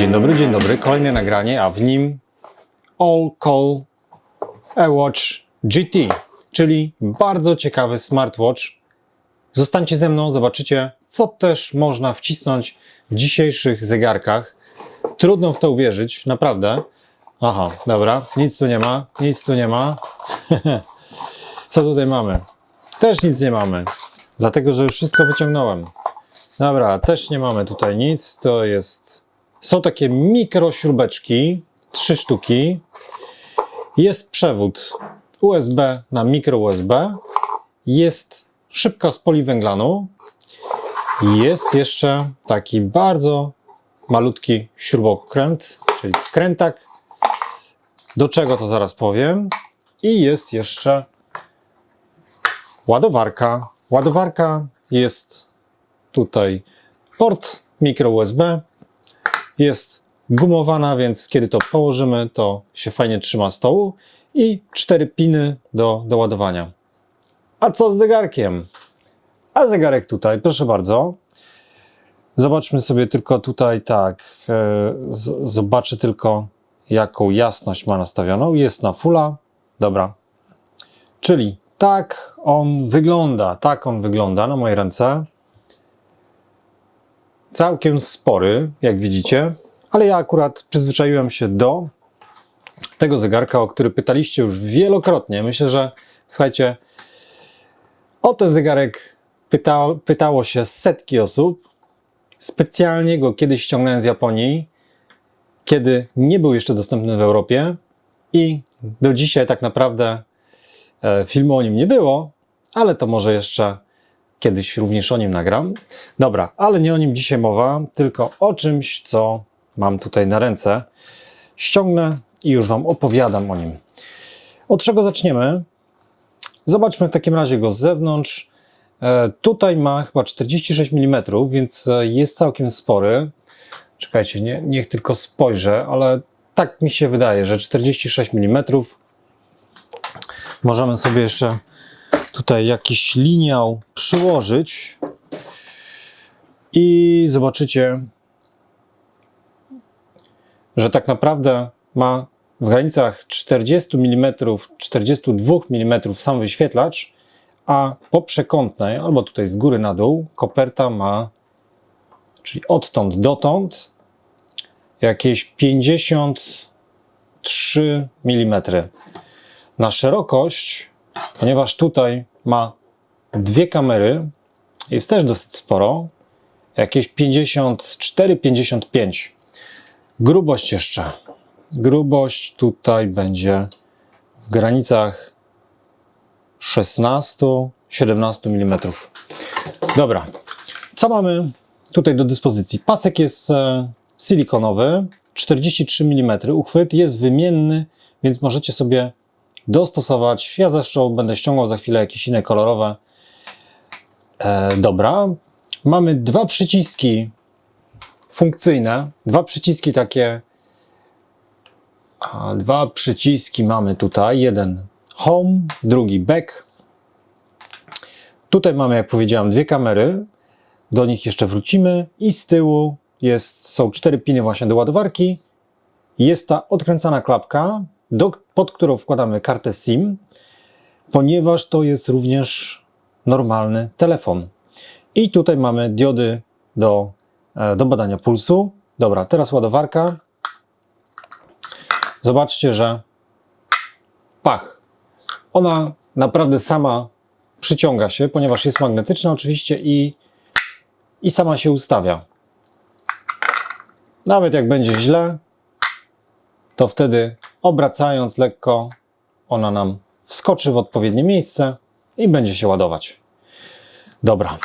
Dzień dobry, dzień dobry. Kolejne nagranie, a w nim All Call Watch GT, czyli bardzo ciekawy smartwatch. Zostańcie ze mną, zobaczycie, co też można wcisnąć w dzisiejszych zegarkach. Trudno w to uwierzyć, naprawdę. Aha, dobra, nic tu nie ma, nic tu nie ma. co tutaj mamy? Też nic nie mamy, dlatego że już wszystko wyciągnąłem. Dobra, też nie mamy tutaj nic. To jest. Są takie mikrośrubeczki, trzy sztuki. Jest przewód USB na mikro USB. Jest szybka z poliwęglanu. Jest jeszcze taki bardzo malutki śrubokręt, czyli wkrętak. Do czego to zaraz powiem. I jest jeszcze ładowarka. Ładowarka jest tutaj port micro USB. Jest gumowana, więc kiedy to położymy, to się fajnie trzyma stołu. I cztery piny do, do ładowania. A co z zegarkiem? A zegarek tutaj, proszę bardzo. Zobaczmy sobie tylko tutaj tak. E, zobaczę tylko, jaką jasność ma nastawioną. Jest na fulla. Dobra. Czyli tak on wygląda. Tak on wygląda na mojej ręce całkiem spory, jak widzicie, ale ja akurat przyzwyczaiłem się do tego zegarka, o który pytaliście już wielokrotnie. Myślę, że słuchajcie, o ten zegarek pyta, pytało się setki osób. Specjalnie go kiedyś ściągnąłem z Japonii, kiedy nie był jeszcze dostępny w Europie i do dzisiaj tak naprawdę e, filmu o nim nie było, ale to może jeszcze Kiedyś również o nim nagram. Dobra, ale nie o nim dzisiaj mowa, tylko o czymś, co mam tutaj na ręce. Ściągnę i już Wam opowiadam o nim. Od czego zaczniemy? Zobaczmy w takim razie go z zewnątrz. E, tutaj ma chyba 46 mm, więc e, jest całkiem spory. Czekajcie, nie, niech tylko spojrzę, ale tak mi się wydaje, że 46 mm. Możemy sobie jeszcze tutaj jakiś liniał przyłożyć i zobaczycie, że tak naprawdę ma w granicach 40 mm, 42 mm sam wyświetlacz, a po przekątnej, albo tutaj z góry na dół, koperta ma, czyli odtąd dotąd, jakieś 53 mm. Na szerokość, ponieważ tutaj ma dwie kamery, jest też dosyć sporo, jakieś 54-55. Grubość jeszcze. Grubość tutaj będzie w granicach 16-17 mm. Dobra, co mamy tutaj do dyspozycji? Pasek jest e, silikonowy, 43 mm. Uchwyt jest wymienny, więc możecie sobie dostosować. Ja zresztą będę ściągał za chwilę jakieś inne kolorowe. E, dobra. Mamy dwa przyciski funkcyjne, dwa przyciski takie. A, dwa przyciski mamy tutaj. Jeden home, drugi back. Tutaj mamy, jak powiedziałem, dwie kamery. Do nich jeszcze wrócimy. I z tyłu jest, są cztery piny właśnie do ładowarki. Jest ta odkręcana klapka, do, pod którą wkładamy kartę SIM, ponieważ to jest również normalny telefon. I tutaj mamy diody do, e, do badania pulsu. Dobra, teraz ładowarka. Zobaczcie, że pach. Ona naprawdę sama przyciąga się, ponieważ jest magnetyczna oczywiście i, i sama się ustawia. Nawet jak będzie źle, to wtedy obracając lekko, ona nam wskoczy w odpowiednie miejsce i będzie się ładować. Dobra,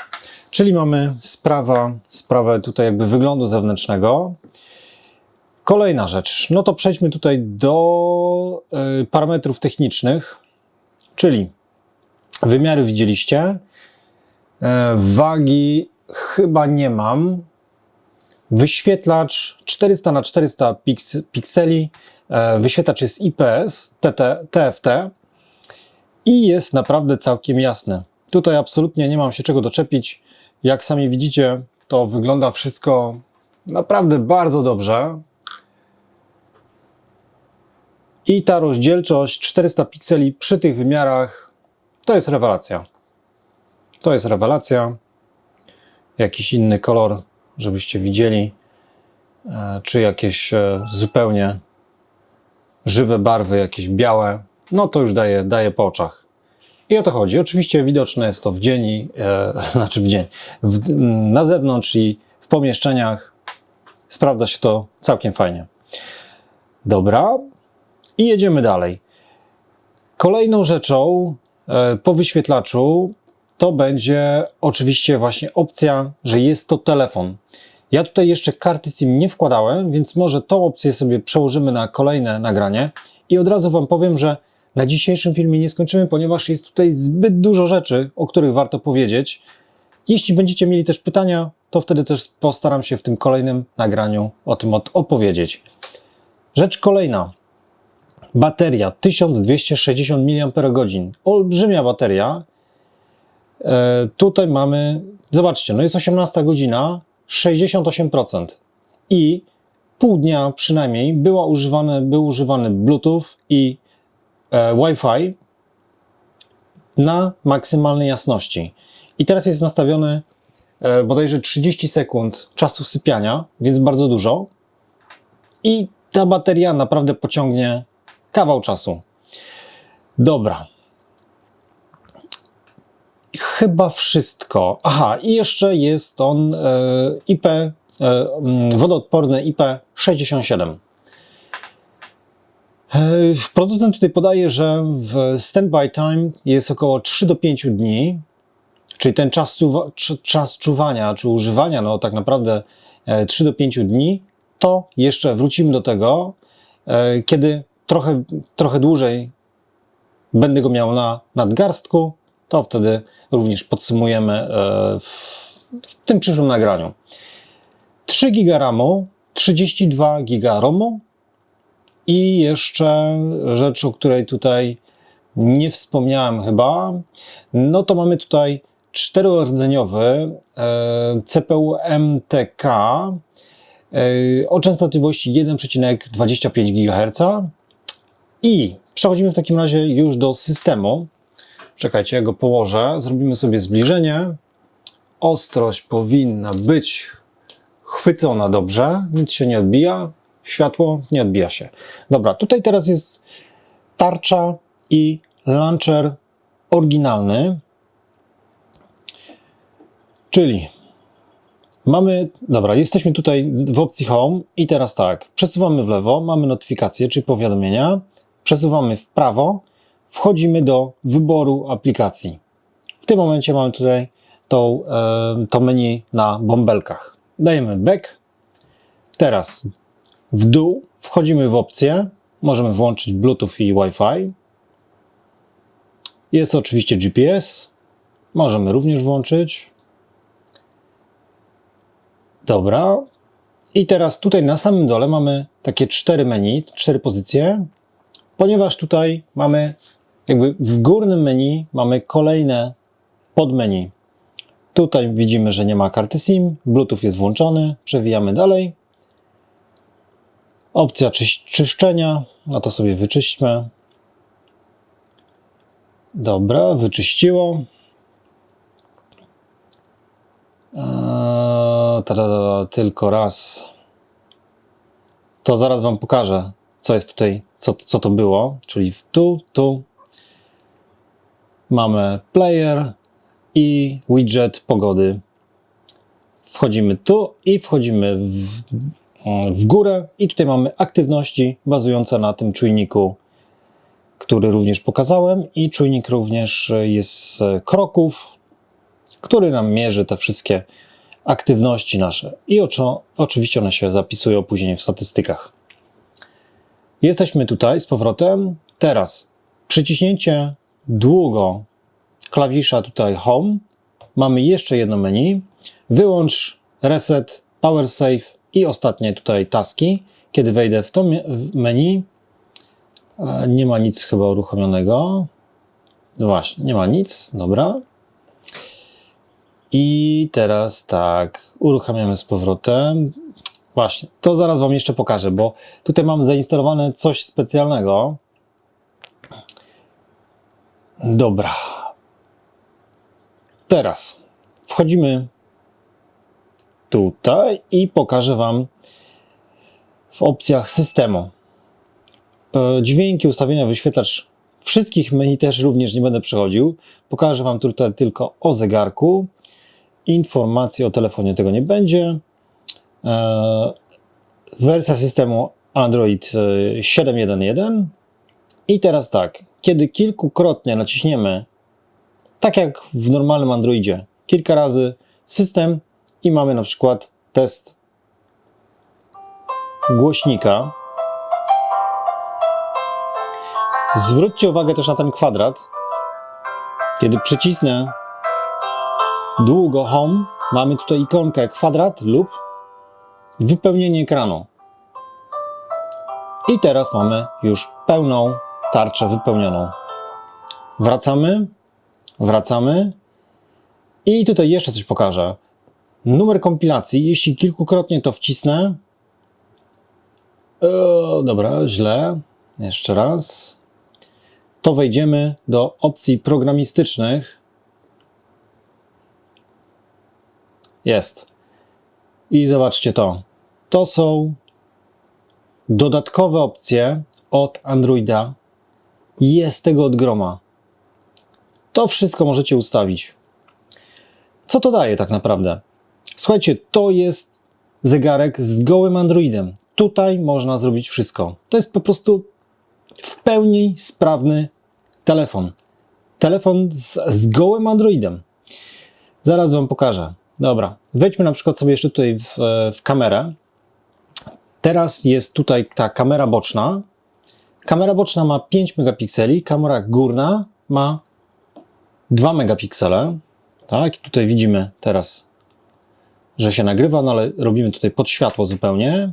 czyli mamy sprawa, sprawę tutaj jakby wyglądu zewnętrznego. Kolejna rzecz, no to przejdźmy tutaj do y, parametrów technicznych, czyli wymiary widzieliście, y, wagi chyba nie mam, wyświetlacz 400 na 400 piks, pikseli, wyświetlacz jest IPS, TT, TFT i jest naprawdę całkiem jasny. Tutaj absolutnie nie mam się czego doczepić. Jak sami widzicie, to wygląda wszystko naprawdę bardzo dobrze. I ta rozdzielczość 400 pikseli przy tych wymiarach to jest rewelacja. To jest rewelacja. Jakiś inny kolor, żebyście widzieli, e, czy jakieś e, zupełnie żywe barwy, jakieś białe, no to już daje, daje po oczach. I o to chodzi. Oczywiście widoczne jest to w dzień, e, znaczy w dzień, w, na zewnątrz i w pomieszczeniach. Sprawdza się to całkiem fajnie. Dobra, i jedziemy dalej. Kolejną rzeczą e, po wyświetlaczu to będzie oczywiście właśnie opcja, że jest to telefon. Ja tutaj jeszcze karty SIM nie wkładałem, więc może tą opcję sobie przełożymy na kolejne nagranie. I od razu Wam powiem, że na dzisiejszym filmie nie skończymy, ponieważ jest tutaj zbyt dużo rzeczy, o których warto powiedzieć. Jeśli będziecie mieli też pytania, to wtedy też postaram się w tym kolejnym nagraniu o tym opowiedzieć. Rzecz kolejna. Bateria 1260 mAh. Olbrzymia bateria. E, tutaj mamy, zobaczcie, no jest 18 godzina, 68%. I pół dnia przynajmniej była używany, był używany Bluetooth i e, Wi-Fi na maksymalnej jasności. I teraz jest nastawiony e, bodajże 30 sekund czasu sypiania, więc bardzo dużo. I ta bateria naprawdę pociągnie kawał czasu. Dobra. Chyba wszystko. Aha, i jeszcze jest on e, IP, e, mm, wodoodporny IP67. E, Producent tutaj podaje, że w standby time jest około 3 do 5 dni, czyli ten czas, czas czuwania czy używania, no tak naprawdę e, 3 do 5 dni, to jeszcze wrócimy do tego, kiedy trochę, trochę dłużej będę go miał na nadgarstku, to wtedy również podsumujemy e, w, w tym przyszłym nagraniu. 3 GB RAMu, 32 GB ROMu i jeszcze rzecz, o której tutaj nie wspomniałem chyba, no to mamy tutaj czterorodzeniowy e, CPU MTK e, o częstotliwości 1,25 GHz i przechodzimy w takim razie już do systemu. Czekajcie, ja go położę. Zrobimy sobie zbliżenie. Ostrość powinna być chwycona dobrze. Nic się nie odbija. Światło nie odbija się. Dobra, tutaj teraz jest tarcza i launcher oryginalny. Czyli mamy, dobra, jesteśmy tutaj w opcji Home i teraz tak, przesuwamy w lewo, mamy notyfikacje, czyli powiadomienia, przesuwamy w prawo, wchodzimy do wyboru aplikacji. W tym momencie mamy tutaj tą, to menu na bąbelkach. Dajemy back. Teraz w dół wchodzimy w opcję. Możemy włączyć Bluetooth i Wi-Fi. Jest oczywiście GPS. Możemy również włączyć. Dobra. I teraz tutaj na samym dole mamy takie cztery menu, cztery pozycje, ponieważ tutaj mamy jakby w górnym menu mamy kolejne podmenu. Tutaj widzimy, że nie ma karty SIM, Bluetooth jest włączony, przewijamy dalej. Opcja czyszczenia, no to sobie wyczyśćmy. Dobra, wyczyściło. Eee, tadada, tylko raz. To zaraz Wam pokażę, co jest tutaj, co, co to było. Czyli w tu, tu mamy player i widget pogody. Wchodzimy tu i wchodzimy w, w górę i tutaj mamy aktywności bazujące na tym czujniku, który również pokazałem i czujnik również jest kroków, który nam mierzy te wszystkie aktywności nasze i oczo, oczywiście one się zapisują później w statystykach. Jesteśmy tutaj z powrotem. Teraz przyciśnięcie długo klawisza tutaj Home. Mamy jeszcze jedno menu. Wyłącz Reset, Power Save i ostatnie tutaj taski. Kiedy wejdę w to menu, e, nie ma nic chyba uruchomionego. No Właśnie, nie ma nic. Dobra. I teraz tak, uruchamiamy z powrotem. Właśnie, to zaraz Wam jeszcze pokażę, bo tutaj mam zainstalowane coś specjalnego. Dobra. Teraz wchodzimy tutaj i pokażę Wam w opcjach systemu. E, Dźwięki, ustawienia, wyświetlacz wszystkich menu też również nie będę przechodził. Pokażę Wam tutaj tylko o zegarku. Informacji o telefonie tego nie będzie. E, Wersja systemu Android e, 7.1.1. I teraz tak, kiedy kilkukrotnie naciśniemy, tak jak w normalnym Androidzie, kilka razy system i mamy na przykład test głośnika. Zwróćcie uwagę też na ten kwadrat. Kiedy przycisnę długo Home, mamy tutaj ikonkę kwadrat lub wypełnienie ekranu. I teraz mamy już pełną tarczę wypełnioną. Wracamy, wracamy i tutaj jeszcze coś pokażę. Numer kompilacji, jeśli kilkukrotnie to wcisnę. O, dobra, źle. Jeszcze raz. To wejdziemy do opcji programistycznych. Jest. I zobaczcie to. To są dodatkowe opcje od Androida. Jest tego od groma. To wszystko możecie ustawić. Co to daje tak naprawdę? Słuchajcie, to jest zegarek z gołym Androidem. Tutaj można zrobić wszystko. To jest po prostu w pełni sprawny telefon. Telefon z, z gołym Androidem. Zaraz Wam pokażę. Dobra, wejdźmy na przykład sobie jeszcze tutaj w, w kamerę. Teraz jest tutaj ta kamera boczna. Kamera boczna ma 5 megapikseli, kamera górna ma 2 megapiksele. Tak, i tutaj widzimy teraz, że się nagrywa, no ale robimy tutaj pod światło zupełnie.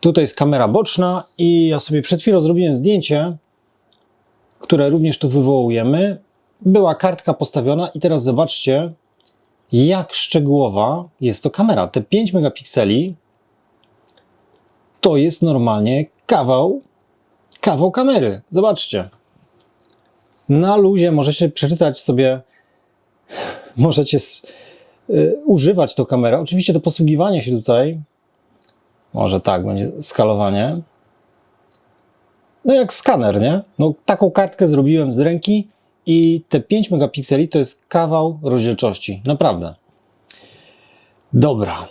Tutaj jest kamera boczna i ja sobie przed chwilą zrobiłem zdjęcie, które również tu wywołujemy. Była kartka postawiona i teraz zobaczcie, jak szczegółowa jest to kamera. Te 5 megapikseli to jest normalnie kawał, kawał kamery. Zobaczcie. Na luzie możecie przeczytać sobie, możecie y, używać tą kamerę. Oczywiście do posługiwania się tutaj, może tak, będzie skalowanie. No jak skaner, nie? No taką kartkę zrobiłem z ręki i te 5 megapikseli to jest kawał rozdzielczości. Naprawdę. Dobra.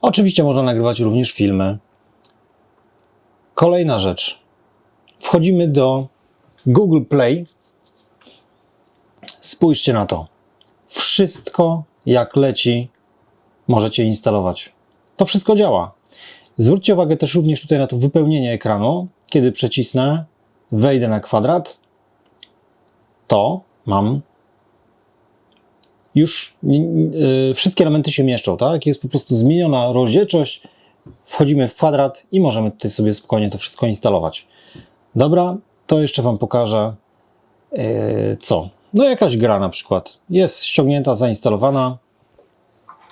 Oczywiście można nagrywać również filmy. Kolejna rzecz. Wchodzimy do Google Play. Spójrzcie na to. Wszystko jak leci możecie instalować. To wszystko działa. Zwróćcie uwagę też również tutaj na to wypełnienie ekranu. Kiedy przycisnę, wejdę na kwadrat, to mam już yy, wszystkie elementy się mieszczą, tak? Jest po prostu zmieniona rozdzielczość. Wchodzimy w kwadrat i możemy tutaj sobie spokojnie to wszystko instalować. Dobra, to jeszcze Wam pokażę yy, co. No jakaś gra na przykład jest ściągnięta, zainstalowana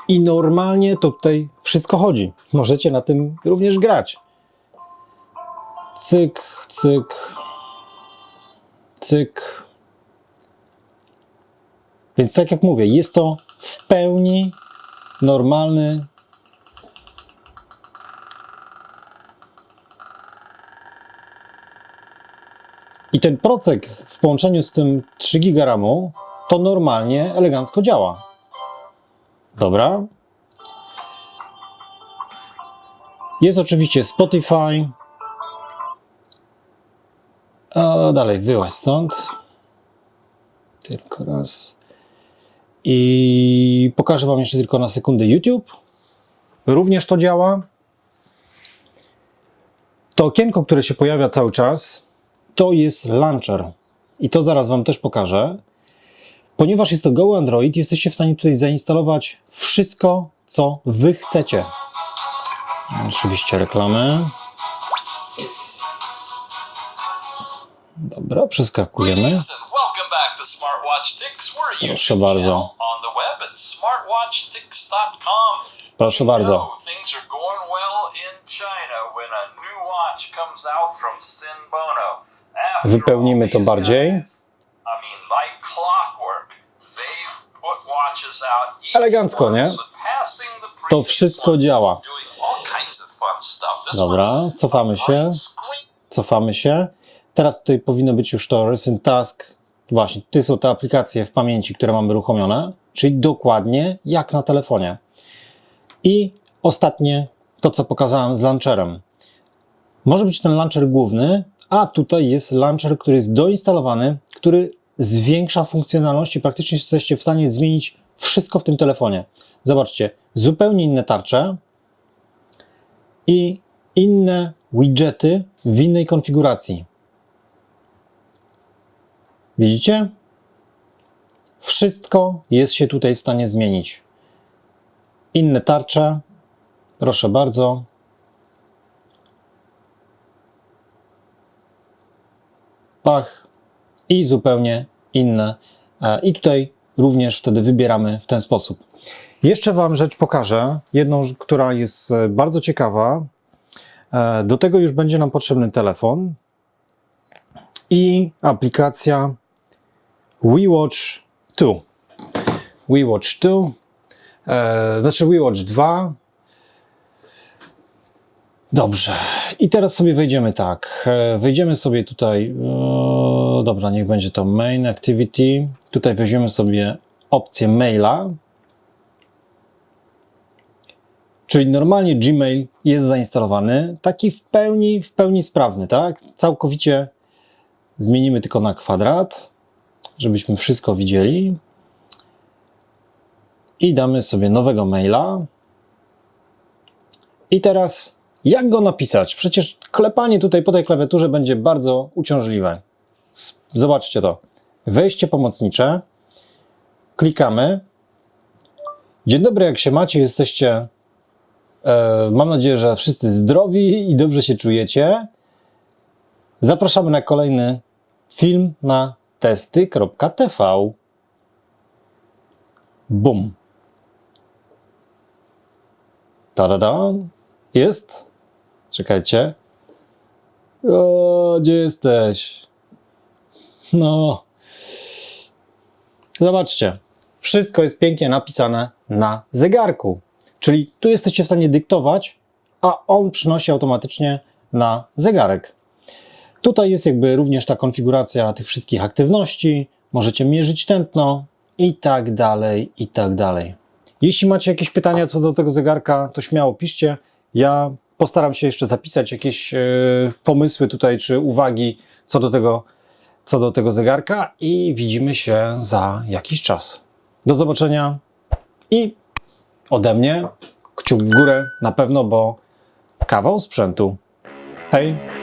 i normalnie to tutaj wszystko chodzi. Możecie na tym również grać. Cyk, cyk, cyk. Więc tak jak mówię, jest to w pełni normalny. Ten procek w połączeniu z tym 3 GB to normalnie, elegancko działa. Dobra. Jest oczywiście Spotify. A dalej, wyłaź stąd. Tylko raz. I pokażę Wam jeszcze tylko na sekundę YouTube. Również to działa. To okienko, które się pojawia cały czas, to jest launcher. I to zaraz Wam też pokażę. Ponieważ jest to goły Android, jesteście w stanie tutaj zainstalować wszystko, co Wy chcecie. Oczywiście reklamy. Dobra, przeskakujemy. Proszę bardzo. Proszę bardzo. Wypełnimy to bardziej. Elegancko, nie? To wszystko działa. Dobra, cofamy się. Cofamy się. Teraz tutaj powinno być już to Recent Task. Właśnie, to są te aplikacje w pamięci, które mamy uruchomione, czyli dokładnie jak na telefonie. I ostatnie, to co pokazałem z launcherem. Może być ten launcher główny, a tutaj jest launcher, który jest doinstalowany, który zwiększa funkcjonalność i praktycznie jesteście w stanie zmienić wszystko w tym telefonie. Zobaczcie, zupełnie inne tarcze i inne widgety w innej konfiguracji. Widzicie? Wszystko jest się tutaj w stanie zmienić. Inne tarcze, proszę bardzo. Pach i zupełnie inne. E, I tutaj również wtedy wybieramy w ten sposób. Jeszcze Wam rzecz pokażę, jedną, która jest e, bardzo ciekawa. E, Do tego już będzie nam potrzebny telefon i aplikacja WeWatch 2. WeWatch 2, e, znaczy WeWatch 2. Dobrze. I teraz sobie wejdziemy tak. E, wejdziemy sobie tutaj. E, dobra, niech będzie to Main Activity. Tutaj weźmiemy sobie opcję maila. Czyli normalnie Gmail jest zainstalowany, taki w pełni, w pełni sprawny, tak? Całkowicie zmienimy tylko na kwadrat, żebyśmy wszystko widzieli. I damy sobie nowego maila. I teraz jak go napisać? Przecież klepanie tutaj po tej klawiaturze będzie bardzo uciążliwe. Zobaczcie to. Wejście pomocnicze. Klikamy. Dzień dobry, jak się macie? Jesteście E, Mam nadzieję, że wszyscy zdrowi i dobrze się czujecie. Zapraszamy na kolejny film na testy.tv. Bum. Tada! Jest? Czekajcie. O, gdzie jesteś? No. Zobaczcie. Wszystko jest pięknie napisane na zegarku. Czyli tu jesteście w stanie dyktować, a on przynosi automatycznie na zegarek. Tutaj jest jakby również ta konfiguracja tych wszystkich aktywności. Możecie mierzyć tętno i tak dalej, i tak dalej. Jeśli macie jakieś pytania co do tego zegarka, to śmiało piszcie. Ja postaram się jeszcze zapisać jakieś e, pomysły tutaj, czy uwagi co do tego, co do tego zegarka i widzimy się za jakiś czas. Do zobaczenia i ode mnie kciuk w górę na pewno, bo kawał sprzętu. Hej!